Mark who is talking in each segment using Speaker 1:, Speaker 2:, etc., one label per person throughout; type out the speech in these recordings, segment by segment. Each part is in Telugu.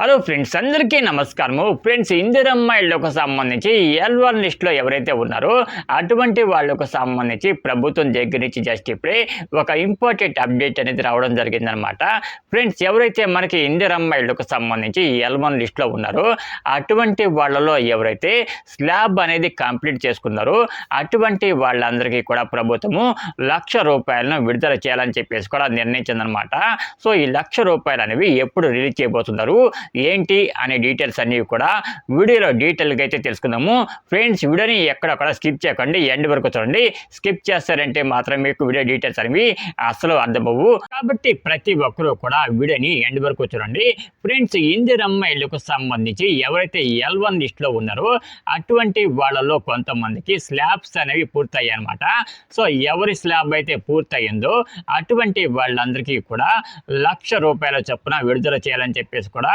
Speaker 1: హలో ఫ్రెండ్స్ అందరికీ నమస్కారము. ఫ్రెండ్స్ ఇందిరమ్మ ఇళ్ళకు సంబంధించి ఎల్ వన్ లిస్ట్లో ఎవరైతే ఉన్నారో అటువంటి వాళ్ళకు సంబంధించి ప్రభుత్వం దగ్గర నుంచి జస్ట్ ఇప్పుడే ఒక ఇంపార్టెంట్ అప్డేట్ అనేది రావడం జరిగిందనమాట ఫ్రెండ్స్ ఎవరైతే మనకి ఇందిరమ్మ ఇళ్ళకు సంబంధించి ఎల్ వన్ లిస్ట్లో ఉన్నారో అటువంటి వాళ్ళలో ఎవరైతే స్లాబ్ అనేది కంప్లీట్ చేసుకున్నారో అటువంటి వాళ్ళందరికీ కూడా ప్రభుత్వము లక్ష రూపాయలను విడుదల చేయాలని చెప్పేసి కూడా నిర్ణయించిందనమాట సో ఈ లక్ష రూపాయలు అనేవి ఎప్పుడు రిలీజ్ చేయబోతున్నారు? ఏంటి అనే డీటెయిల్స్ అన్నీ కూడా వీడియోలో డీటెయిల్గా అయితే తెలుసుకుందాము. ఫ్రెండ్స్ వీడియోని ఎక్కడ స్కిప్ చేయకండి. ఎండ్ వరకు చూడండి. స్కిప్ చేస్తారంటే మాత్రం మీకు వీడియో డీటెయిల్స్ అనేవి అసలు అర్థమవు కాబట్టి ప్రతి ఒక్కరూ కూడా వీడియోని ఎండ్ వరకు చూడండి. ఫ్రెండ్స్ ఇందిరమ్మాయిలకు సంబంధించి ఎవరైతే ఎల్ వన్ లిస్ట్లో ఉన్నారో అటువంటి వాళ్ళలో కొంతమందికి స్లాబ్స్ అనేవి పూర్తయ్యాయి అనమాట సో ఎవరి స్లాబ్ అయితే పూర్తయిందో అటువంటి వాళ్ళందరికీ కూడా లక్ష రూపాయల చొప్పున విడుదల చేయాలని చెప్పేసి కూడా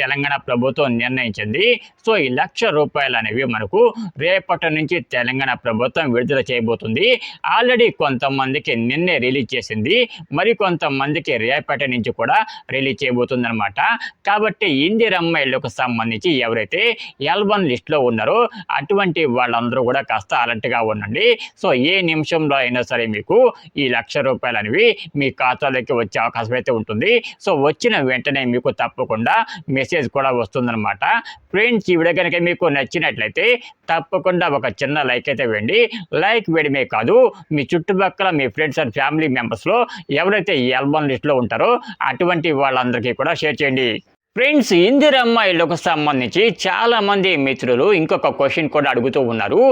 Speaker 1: తెలంగాణ ప్రభుత్వం నిర్ణయించింది. సో ఈ లక్ష రూపాయలు అనేవి మనకు రేపటి నుంచి తెలంగాణ ప్రభుత్వం విడుదల చేయబోతుంది. ఆల్రెడీ కొంతమందికి నిన్నే రిలీజ్ చేసింది. మరి కొంతమందికి రేపటి నుంచి కూడా రిలీజ్ చేయబోతుంది అనమాట కాబట్టి ఇందిరమ్మ ఇళ్ళకు సంబంధించి ఎవరైతే ఎల్ వన్ లిస్ట్లో ఉన్నారో అటువంటి వాళ్ళందరూ కూడా కాస్త అలర్ట్గా ఉండండి. సో ఏ నిమిషంలో అయినా సరే మీకు ఈ లక్ష రూపాయలు అనేవి మీ ఖాతాలోకి వచ్చే అవకాశం అయితే ఉంటుంది. సో వచ్చిన వెంటనే మీకు తప్పకుండా మెసేజ్ కూడా వస్తుందన్నమాట. ఫ్రెండ్స్ ఈ వీడియో కనుక మీకు నచ్చినట్లయితే తప్పకుండా ఒక చిన్న లైక్ అయితే వేయండి. లైక్ వేయడమే కాదు మీ చుట్టుపక్కల మీ ఫ్రెండ్స్ అండ్ ఫ్యామిలీ మెంబర్స్లో ఎవరైతే ఈ ఆల్బమ్ లిస్ట్లో ఉంటారో అటువంటి వాళ్ళందరికీ కూడా షేర్ చేయండి. ఫ్రెండ్స్ ఇందిరమ్మ ఇళ్ళకు సంబంధించి చాలామంది మిత్రులు ఇంకొక క్వశ్చన్ కూడా అడుగుతూ ఉన్నారు.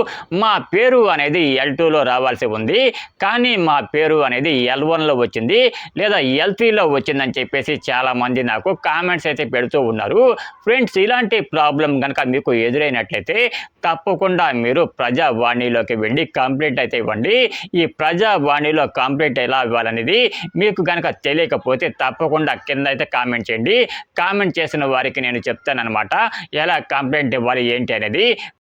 Speaker 1: మా పేరు అనేది ఎల్ టూలో రావాల్సి ఉంది. కానీ మా పేరు అనేది ఎల్ వన్లో వచ్చింది. లేదా ఎల్ త్రీలో వచ్చిందని చెప్పేసి చాలామంది నాకు కామెంట్స్ అయితే పెడుతూ ఉన్నారు. ఫ్రెండ్స్ ఇలాంటి ప్రాబ్లం కనుక మీకు ఎదురైనట్లయితే తప్పకుండా మీరు ప్రజావాణిలోకి వెళ్ళి కంప్లైంట్ అయితే ఇవ్వండి. ఈ ప్రజావాణిలో కంప్లైంట్ ఎలా ఇవ్వాలనేది మీకు కనుక తెలియకపోతే తప్పకుండా కింద అయితే కామెంట్ చేయండి. కామెంట్ చేసిన వారికి నేను చెప్తానన్నమాట. ఎలా కంప్లైంట్ ఇవ్వాలి ఏంటి అనేది